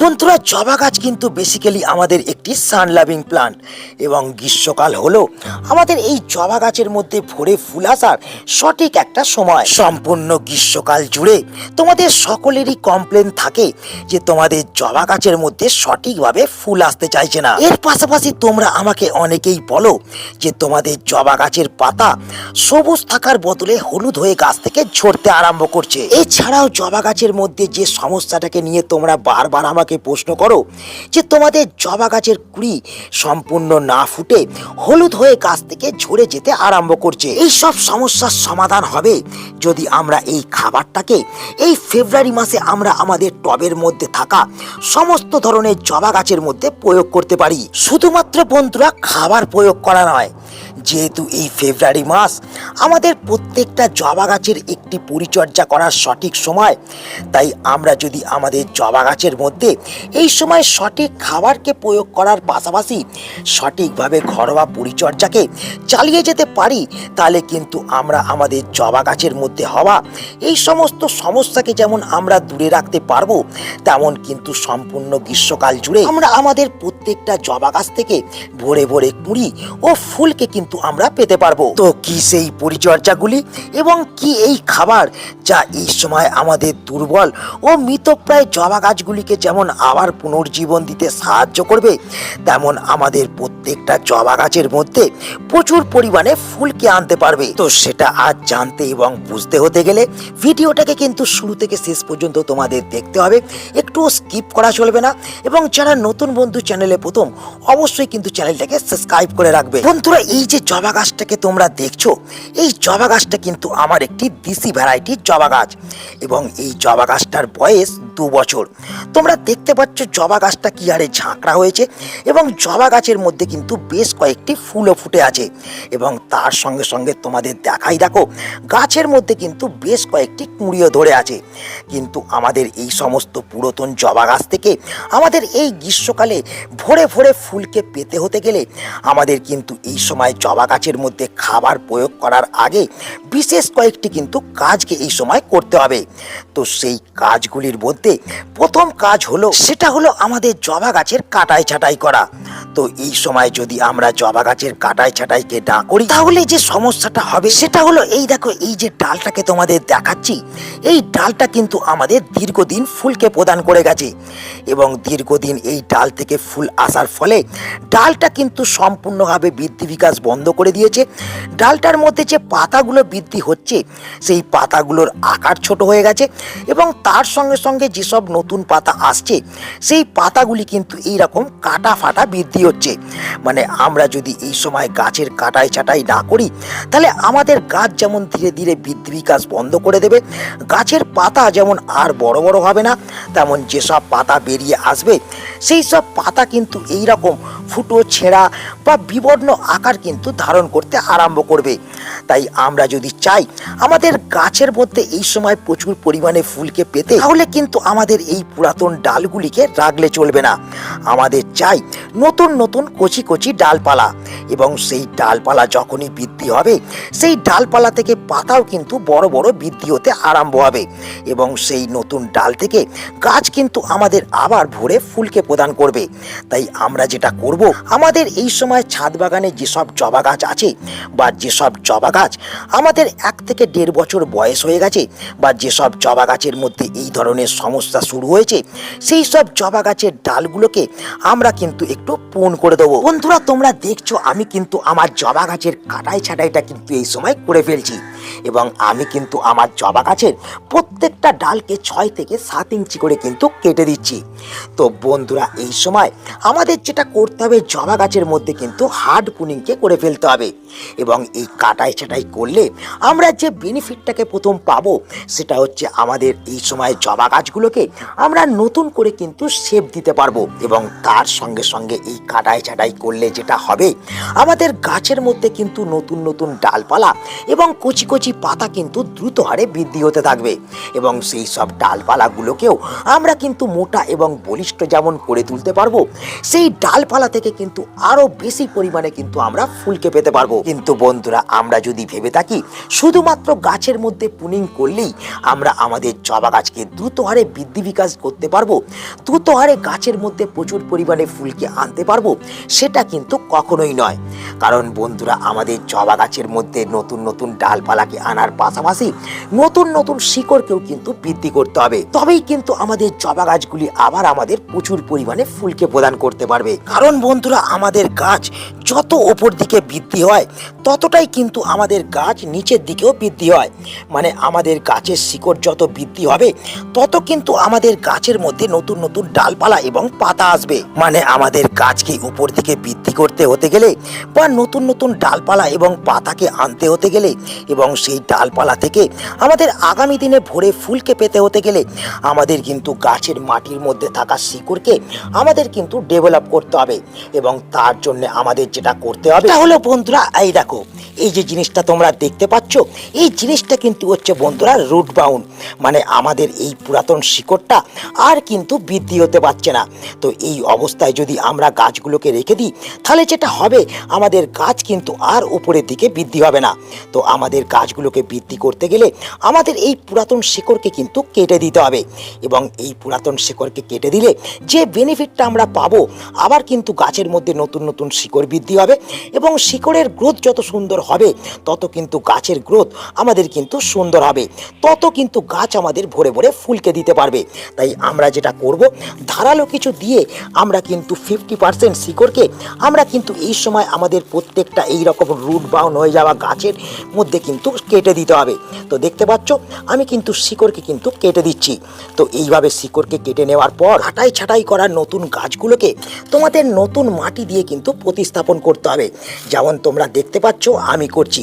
বন্ধুরা জবা গাছ কিন্তু বেসিক্যালি আমাদের একটি সান লাভিং প্লান্ট এবং গ্রীষ্মকাল হলো আমাদের এই জবা গাছের মধ্যে ভরে ফুল আসার সঠিক একটা সময়। সম্পূর্ণ গ্রীষ্মকাল জুড়ে তোমাদের সকলেরই কমপ্লেন থাকে যে তোমাদের জবা গাছের মধ্যে সঠিকভাবে ফুল আসতে চাইছে না। এর পাশাপাশি তোমরা আমাকে অনেকেই বলো যে তোমাদের জবা গাছের পাতা সবুজ থাকার বদলে হলুদ হয়ে গাছ থেকে ঝরতে আরম্ভ করছে। এছাড়াও জবা গাছের মধ্যে যে সমস্যাটাকে নিয়ে তোমরা বারবার আমাকে প্রশ্ন করো যে তোমাদের জবা গাছের কুড়ি সম্পূর্ণ না ফুটে হলুদ হয়ে গাছ থেকে ঝরে যেতে আরম্ভ করছে। এই সব সমস্যার সমাধান হবে যদি আমরা এই খাবারটাকে এই ফেব্রুয়ারি মাসে আমরা আমাদের টবের মধ্যে থাকা সমস্ত ধরনের জবা গাছের মধ্যে প্রয়োগ করতে পারি। শুধুমাত্র বন্ধুরা খাবার প্রয়োগ করা নয় যেহেতু এই ফেব্রুয়ারি মাস, আমাদের প্রত্যেকটা জবা গাছের একটি পরিচর্যা করার সঠিক সময়। তাই আমরা যদি আমাদের জবা গাছের মধ্যে এই সময় সঠিক খাবারকে প্রয়োগ করার পাশাপাশি সঠিকভাবে ঘরোয়া পরিচর্যাকে চালিয়ে যেতে পারি, তাহলে কিন্তু আমরা আমাদের জবা গাছের মধ্যে হওয়া এই সমস্ত সমস্যাকে যেমন আমরা দূরে রাখতে পারব, তেমন কিন্তু সম্পূর্ণ গ্রীষ্মকাল জুড়ে আমরা আমাদের প্রত্যেকটা জবা গাছ থেকে ভরে ভরে কুড়ি ও ফুলকে কিন্তু আমরা পেতে পারব। তো কি সেই পরিচর্যাগুলি এবং কি এই খাবার যা এই সময় আমাদের দুর্বল ও মৃতপ্রায় জবা গাছগুলিকে যেমন আবার পুনর্জীবন দিতে সাহায্য করবে, তেমন আমাদের প্রত্যেকটা জবা গাছের মধ্যে প্রচুর পরিমাণে ফুলকে আনতে পারবে। তো সেটা আজ জানতে এবং বুঝতে হতে গেলে ভিডিওটাকে কিন্তু শুরু থেকে শেষ পর্যন্ত তোমাদের দেখতে হবে। একটু স্কিপ করা চলবে না এবং যারা নতুন বন্ধু চ্যানেলে প্রথম, অবশ্যই কিন্তু চ্যানেলটাকে সাবস্ক্রাইব করে রাখবে। বন্ধুরা, এই যে জবা গাছটাকে তোমরা দেখছ? এই জবা গাছটা কিন্তু আমার একটি দেশি ভ্যারাইটির জবা গাছ এবং এই জবা গাছটার বয়স দু বছর। তোমরা দেখতে পাচ্ছ জবা গাছটা কি হারে ঝাঁকড়া হয়েছে এবং জবা গাছের মধ্যে কিন্তু বেশ কয়েকটি ফুলও ফুটে আছে এবং তার সঙ্গে সঙ্গে তোমাদের দেখাই দেখো, গাছের মধ্যে কিন্তু বেশ কয়েকটি কুঁড়িও ধরে আছে। কিন্তু আমাদের এই সমস্ত পুরাতন জবা গাছ থেকে আমাদের এই গ্রীষ্মকালে ভোরে ভোরে ফুলকে পেতে হতে গেলে আমাদের কিন্তু এই সময় জবা গাছের মধ্যে খাবার প্রয়োগ করার আগে বিশেষ কয়েকটি কিন্তু কাজকে এই সময় করতে হবে। তো সেই কাজগুলির মধ্যে প্রথম কাজ হলো, সেটা হলো আমাদের জবা গাছের কাটাই ছাটাই করা। তো এই সময় যদি আমরা জবা গাছের কাটাই ছাটাইকে না করি, তাহলে যে সমস্যাটা হবে সেটা হলো, এই দেখো, এই যে ডালটাকে তোমাদের দেখাচ্ছি, এই ডালটা কিন্তু আমাদের দীর্ঘদিন ফুলকে প্রদান করে গেছে। এবং দীর্ঘদিন এই ডাল থেকে ফুল আসার ফলে ডালটা কিন্তু সম্পূর্ণভাবে বৃদ্ধি বিকাশ বন্ধ করে দিয়েছে। ডালটার মধ্যে যে পাতাগুলো বৃদ্ধি হচ্ছে, সেই পাতাগুলোর আকার ছোট হয়ে গেছে এবং তার সঙ্গে সঙ্গে যেসব নতুন পাতা আসছে, সেই পাতাগুলি কিন্তু এই রকম কাটা ফাটা বৃদ্ধি হচ্ছে। মানে আমরা যদি এই সময় গাছের কাটাই ছাটাই না করি, তাহলে আমাদের গাছ যেমন ধীরে ধীরে বৃদ্ধি বিকাশ বন্ধ করে দেবে, গাছের পাতা যেমন আর বড় বড় হবে না, তেমন যেসব পাতা বেরিয়ে আসবে, সেই সব পাতা কিন্তু এই রকম ফুটো, ছেঁড়া বা বিবর্ণ আকার কিন্তু ধারণ করতে আরম্ভ করবে। তাই আমরা যদি চাই আমাদের গাছের মধ্যে এই সময় প্রচুর পরিমাণে ফুলকে পেতে, তাহলে কিন্তু আমাদের এই পুরাতন ডালগুলিকে রাখলে চলবে না। আমাদের চাই নতুন নতুন কচি কচি ডালপালা এবং সেই ডালপালা যখনই বৃদ্ধি হবে, সেই ডালপালা থেকে পাতাও কিন্তু বড় বড় বৃদ্ধি হতে আরম্ভ হবে এবং সেই নতুন ডাল থেকে গাছ কিন্তু আমাদের আবার ভরে ফুলকে প্রদান করবে। তাই আমরা যেটা করব, আমাদের এই সময় ছাদ বাগানে যেসব জবা গাছ আছে বা যেসব জবা গাছ আমাদের এক থেকে দেড় বছর বয়স হয়ে গেছে বা যেসব জবা গাছের মধ্যে এই ধরনের সমস্যা শুরু হয়েছে, সেই সব জবা গাছের ডালগুলোকে আমরা কিন্তু একটু পূর্ণ করে দেবো। বন্ধুরা, তোমরা দেখছ, আমি কিন্তু আমার জবা গাছের কাটাই ছাটাইটা কিন্তু এই সময় করে ফেলছি। এবং আমি কিন্তু আমার জবা গাছের প্রত্যেকটা ডালকে ছয় থেকে সাত ইঞ্চি করে কিন্তু কেটে দিচ্ছি। তো বন্ধুরা, এই সময় আমাদের যেটা করতে হবে, জবা গাছের মধ্যে কিন্তু হার্ড পুনিংকে করে ফেলতে হবে এবং এই কাটাই ছাটাই করলে আমরা যে বেনিফিটটাকে প্রথম পাবো সেটা হচ্ছে আমাদের এই সময় জবা গাছগুলোকে আমরা নতুন করে কিন্তু শেপ দিতে পারব এবং তার সঙ্গে সঙ্গে এই কাটাই ছাটাই করলে যেটা হবে, আমাদের গাছের মধ্যে কিন্তু নতুন নতুন ডালপালা এবং কচি কচি কচি পাতা কিন্তু দ্রুত হারে বৃদ্ধি হতে থাকবে। এবং সেই সব ডালপালাগুলোকেও আমরা কিন্তু মোটা এবং বলিষ্ঠ যেমন করে তুলতে পারব, সেই ডালপালা থেকে কিন্তু আরও বেশি পরিমাণে কিন্তু আমরা ফুলকে পেতে পারব। কিন্তু বন্ধুরা, আমরা যদি ভেবে থাকি, শুধুমাত্র গাছের মধ্যে পুনিং করলেই আমরা আমাদের জবা গাছকে দ্রুত হারে বৃদ্ধি বিকাশ করতে পারব, দ্রুত হারে গাছের মধ্যে প্রচুর পরিমাণে ফুলকে আনতে পারব, সেটা কিন্তু কখনোই নয়। কারণ বন্ধুরা, আমাদের জবা গাছের মধ্যে নতুন নতুন ডালপালাকে আনার পাশাপাশি নতুন নতুন শিকড়কেও কিন্তু বৃদ্ধি করতে হবে। তবেই কিন্তু আমাদের জবা গাছগুলি আবার আমাদের প্রচুর পরিমাণে ফুলকে প্রদান করতে পারবে। কারণ বন্ধুরা, আমাদের গাছ যত ওপর দিকে বৃদ্ধি হয়, ততটাই কিন্তু আমাদের গাছ নিচের দিকেও বৃদ্ধি হয়। মানে আমাদের গাছের শিকড় যত বৃদ্ধি হবে, তত কিন্তু আমাদের গাছের মধ্যে নতুন নতুন ডালপালা এবং পাতা আসবে। মানে আমাদের গাছকে উপর দিকে বৃদ্ধি করতে হতে গেলে বা নতুন নতুন ডালপালা এবং পাতাকে আনতে হতে গেলে এবং সেই ডালপালা থেকে আমাদের আগামী দিনে ভরে ফুলকে পেতে হতে গেলে আমাদের কিন্তু গাছের মাটির মধ্যে থাকা শিকড়কে আমাদের কিন্তু ডেভেলপ করতে হবে এবং তার জন্য আমাদের যেটা করতে হবে। তাহলে বন্ধুরা এই দেখো এই যে জিনিসটা তোমরা দেখতে পাচ্ছ, এই জিনিসটা কিন্তু হচ্ছে বন্ধুরা রুট বাউন্ড মানে আমাদের এই পুরাতন শিকড়টা আর কিন্তু বৃদ্ধি হতে পারছে না। তো এই অবস্থায় যদি আমরা গাছগুলোকে রেখে দিই, তাহলে যেটা হবে, আমাদের গাছ কিন্তু আর উপরের দিকে বৃদ্ধি হবে না। তো আমাদের গাছগুলোকে বৃদ্ধি করতে গেলে আমাদের এই পুরাতন শিকড়কে কিন্তু কেটে দিতে হবে এবং এই পুরাতন শিকড়কে কেটে দিলে যে বেনিফিটটা আমরা পাবো, আবার কিন্তু গাছের মধ্যে নতুন নতুন শিকড় বৃদ্ধি হবে এবং শিকড়ের গ্রোথ যত সুন্দর হবে, তত কিন্তু গাছের গ্রোথ আমাদের কিন্তু সুন্দর হবে, তত কিন্তু গাছ আমাদের ভরে ভরে ফুলকে দিতে পারবে। তাই আমরা যেটা করব, ধারালো কিছু দিয়ে আমরা কিন্তু ফিফটি পার্সেন্ট শিকড়কে আমরা কিন্তু এই সময় আমাদের প্রত্যেকটা এই রকম রুট বাউন হয়ে যাওয়া গাছের মধ্যে কিন্তু কেটে দিতে হবে। তো দেখতে পাচ্ছ, আমি কিন্তু শিকড়কে কিন্তু কেটে দিচ্ছি। তো এইভাবে শিকড়কে কেটে নেওয়ার পর ছাটাই ছাটাই করা নতুন গাছগুলোকে তোমাদের নতুন মাটি দিয়ে কিন্তু প্রতিস্থাপন করতে হবে। যেমন তোমরা দেখতে পাচ্ছ, আমি করছি।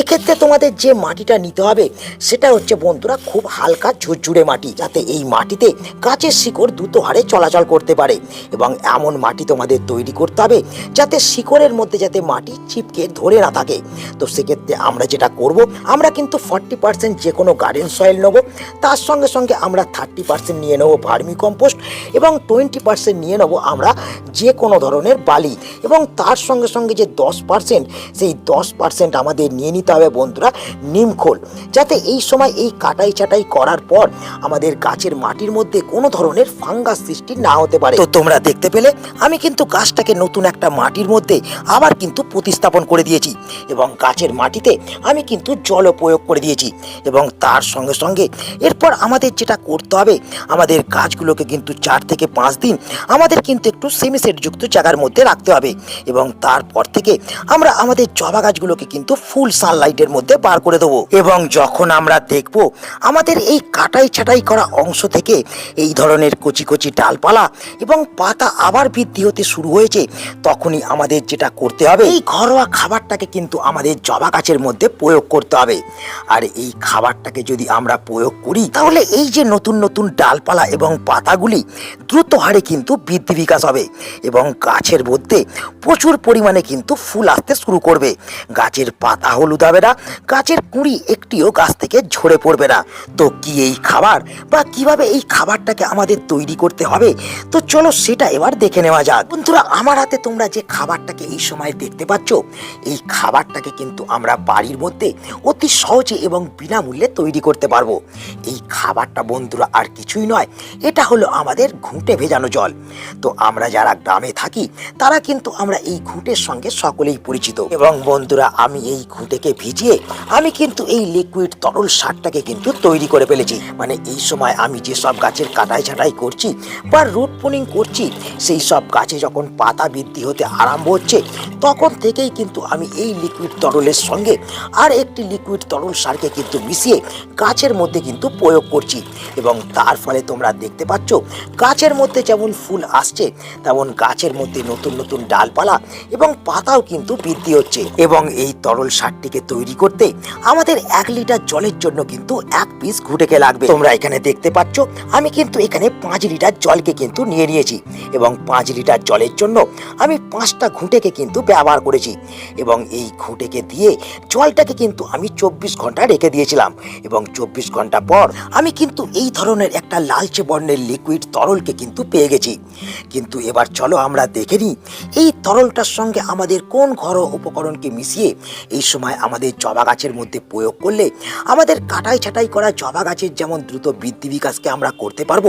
এক্ষেত্রে তোমাদের যে মাটিটা নিতে হবে, সেটা হচ্ছে বন্ধুরা খুব হালকা ঝুরঝুরে মাটি, যাতে এই মাটিতে গাছের শিকড় দ্রুত হারে চলাচল করতে পারে। এবং এমন মাটি তোমাদের তৈরি করতে হবে, যাতে শিকড়ের মধ্যে যাতে মাটি চিপকে ধরে না থাকে। তো সেক্ষেত্রে আমরা যেটা করব, আমরা কিন্তু ফর্টি পার্সেন্ট যে কোনো গার্ডেন সয়েল নেব, তার সঙ্গে সঙ্গে আমরা থার্টি পার্সেন্ট নিয়ে নেব ভার্মি কম্পোস্ট এবং টোয়েন্টি পার্সেন্ট নিয়ে নেব আমরা যে কোনো ধরনের বালি। এবং তার সঙ্গে সঙ্গে যে দশ পার্সেন্ট সেই দশ পার্সেন্ট আমাদের নিয়ে নিতে হবে বন্ধুরা নিমখোল যাতে এই সময় এই কাটাই ছাটাই করার পর আমাদের গাছের মাটির মধ্যে কোনো ধরনের ফাঙ্গাস সৃষ্টি না হতে পারে। তো তোমরা দেখতে পেলে, আমি কিন্তু গাছটাকে নতুন একটা মাটির মধ্যে আবার কিন্তু প্রতিস্থাপন করে দিয়েছি এবং গাছের মাটিতে আমি কিন্তু জলও প্রয়োগ করে দিয়েছি এবং তার সঙ্গে সঙ্গে এরপর আমাদের যেটা করতে হবে, আমাদের গাছগুলোকে কিন্তু চার থেকে পাঁচ দিন আমাদের কিন্তু একটু সেমিসেটযুক্ত জায়গার মধ্যে রাখতে হবে এবং তারপর থেকে আমরা আমাদের জবা গাছগুলোকে কিন্তু ফুল সানলাইটের মধ্যে বার করে দেবো। এবং যখন আমরা দেখব, আমাদের এই কাটাই ছাটাই করা অংশ থেকে এই ধরনের কচি কচি ডালপালা এবং পাতা আবার বৃদ্ধি হতে শুরু হয়েছে, তখনই আমাদের যেটা করতে হবে, এই ঘরোয়া খাবারটাকে কিন্তু আমাদের জবা গাছের মধ্যে প্রয়োগ করতে হবে। আর এই খাবারটাকে যদি আমরা প্রয়োগ করি, তাহলে এই যে নতুন নতুন ডালপালা এবং পাতাগুলি দ্রুত হারে কিন্তু বৃদ্ধি বিকাশ হবে এবং গাছের মধ্যে প্রচুর পরিমাণে কিন্তু ফুল আসতে শুরু করবে। গাছের পাতা হলুদ হবে না, গাছের কুঁড়ি একটিও গাছ থেকে ঝরে পড়বে না। তো কি এই খাবার বা কীভাবে এই খাবারটাকে আমাদের তৈরি করতে হবে? তো চলো সেটা এবার দেখে নেওয়া যাক। বন্ধুরা, আমার হাতে তোমরা যে খাবারটাকে এই সময় দেখতে পাচ্ছ, এই খাবারটাকে কিন্তু আমরা বাড়ির মধ্যে অতি সহজে এবং বিনামূল্যে তৈরি করতে পারব। এই খাবারটা, বন্ধুরা, আর কিছুই নয়, এটা হলো আমাদের ঘুঁটে ভেজানো জল। তো আমরা যারা গ্রামে থাকি, তারা কিন্তু আমরা এই ঘুঁটের সঙ্গে সকলেই পরিচিত। এবং বন্ধুরা আমি এই ঘুঁটেকে ভিজিয়ে আমি কিন্তু এই লিকুইড তরল সারটাকে কিন্তু তৈরি করে ফেলেছি। মানে এই সময় আমি যে সব গাছের কাটাই ছাটাই করছি বা রুট পুনিং করছি, সেই সব গাছে যখন পাতা বৃদ্ধি হতে আরম্ভ হচ্ছে, তখন থেকেই কিন্তু আমি এই লিকুইড তরলের সঙ্গে আর একটি লিকুইড তরল সারকে কিন্তু মিশিয়ে গাছের মধ্যে কিন্তু প্রয়োগ করছি। এবং তার ফলে তোমরা দেখতে পাচ্ছ, গাছের মধ্যে যেমন ফুল আসছে, তেমন গাছের মধ্যে নতুন নতুন ডালপালা এবং পাতাও কিন্তু বৃদ্ধি হচ্ছে। এবং এই তরল সারটিকে তৈরি করতে আমাদের এক লিটার জলের জন্য কিন্তু এক পিস ঘুটেকে লাগবে। তোমরা এখানে দেখতে পাচ্ছ, আমি কিন্তু এখানে পাঁচ লিটার জলকে কিন্তু নিয়ে নিয়েছি এবং পাঁচ লিটার জলের জন্য আমি পাঁচটা ঘুঁটেকে কিন্তু ব্যবহার করেছি এবং এই ঘুঁটেকে দিয়ে জলটাকে কিন্তু আমি চব্বিশ ঘণ্টা রেখে দিয়েছিলাম এবং চব্বিশ ঘণ্টা পর আমি কিন্তু এই ধরনের একটা লালচে বর্ণের লিকুইড তরলকে কিন্তু পেয়ে গেছি। কিন্তু এবার চলো আমরা দেখে নিই, এই তরলটার সঙ্গে আমাদের কোন ঘরোয়া উপকরণকে মিশিয়ে এই সময় আমাদের জবা গাছের মধ্যে প্রয়োগ করলে আমাদের কাটাই ছাটাই করা জবা গাছের যেমন দ্রুত বৃদ্ধি বিকাশকে আমরা করতে পারব,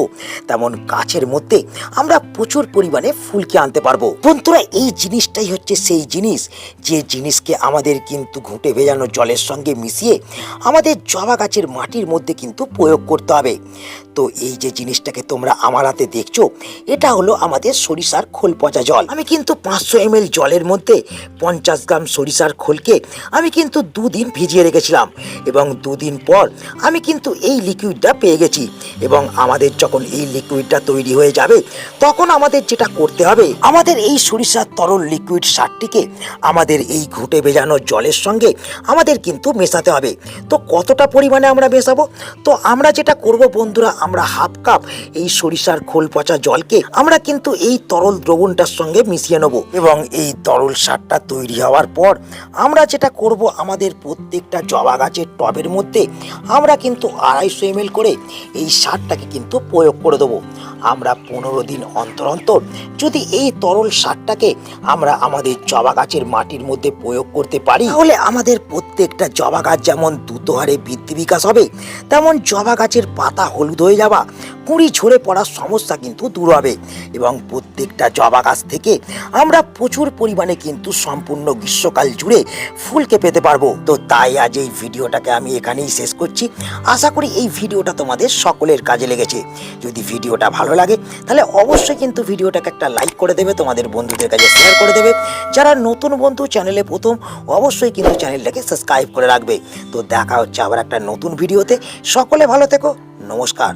তেমন গাছের মধ্যে আমরা প্রচুর পরিমাণে ফুলকে আনতে পারব। বন্ধুরা, এই জিনিসটাই হচ্ছে সেই জিনিস, যে জিনিসকে আমাদের কিন্তু ঘুঁটে ভেজানো জলের সঙ্গে মিশিয়ে আমাদের জবা গাছের মাটির মধ্যে কিন্তু প্রয়োগ করতে হবে। তো এই যে জিনিসটাকে তোমরা আমার হাতে দেখছ, এটা হলো আমাদের সরিষার খোল পচা জল। আমি কিন্তু পাঁচশো এম জলের মধ্যে পঞ্চাশ গ্রাম সরিষার খোলকে আমি কিন্তু দুদিন ভিজিয়ে রেখেছিলাম এবং দুদিন পর আমি কিন্তু এই লিকুইডটা পেয়ে গেছি এবং আমাদের যখন এই লিকুইডটা তৈরি হয়ে যাবে, তখন আমাদের যেটা করতে হবে, আমাদের এই সরিষার তরল লিকুইড সারটিকে আমাদের এই ঘুটে ভেজানো জলের সঙ্গে আমাদের কিন্তু মেশাতে হবে। তো কতটা পরিমাণে আমরা মেশাবো? তো আমরা যেটা করব বন্ধুরা আমরা হাফ কাপ এই সরিষার খোল পচা জলকে আমরা কিন্তু এই তরল দ্রবণটার সঙ্গে মিশিয়ে নেব। এবং এই তরল সারটা তৈরি হওয়ার পর আমরা যেটা করব আমাদের প্রত্যেকটা জবা গাছের টবের মধ্যে আমরা কিন্তু আড়াইশো এম করে এই সারটাকে কিন্তু প্রয়োগ করে দেবো। আমরা পনেরো দিন অন্তর অন্তর যদি এই তরল সারটাকে আমরা আমাদের জবা গাছের মাটির মধ্যে প্রয়োগ করতে পারি, তাহলে আমাদের প্রত্যেকটা জবা গাছ যেমন দ্রুত হারে বৃদ্ধি বিকাশ হবে, তেমন জবা গাছের পাতা হলুদ যাওয়া কুঁড়ি ঝরে পড়ার সমস্যা কিন্তু দূর হবে। এবং প্রত্যেকটা জবা গাছ থেকে আমরা প্রচুর পরিমাণে কিন্তু সম্পূর্ণ গ্রীষ্মকাল জুড়ে ফুলকে পেতে পারব। তো তাই আজ এই ভিডিওটাকে আমি এখানেই শেষ করছি। আশা করি এই ভিডিওটা তোমাদের সকলের কাজে লেগেছে। যদি ভিডিওটা ভালো লাগে, তাহলে অবশ্যই কিন্তু ভিডিওটাকে একটা লাইক করে দেবে, তোমাদের বন্ধুদের কাছে শেয়ার করে দেবে। যারা নতুন বন্ধু চ্যানেলে প্রথম, অবশ্যই কিন্তু চ্যানেলটাকে সাবস্ক্রাইব করে রাখবে। তো দেখা হচ্ছে আবার একটা নতুন ভিডিওতে। সকলে ভালো থেকো। নমস্কার।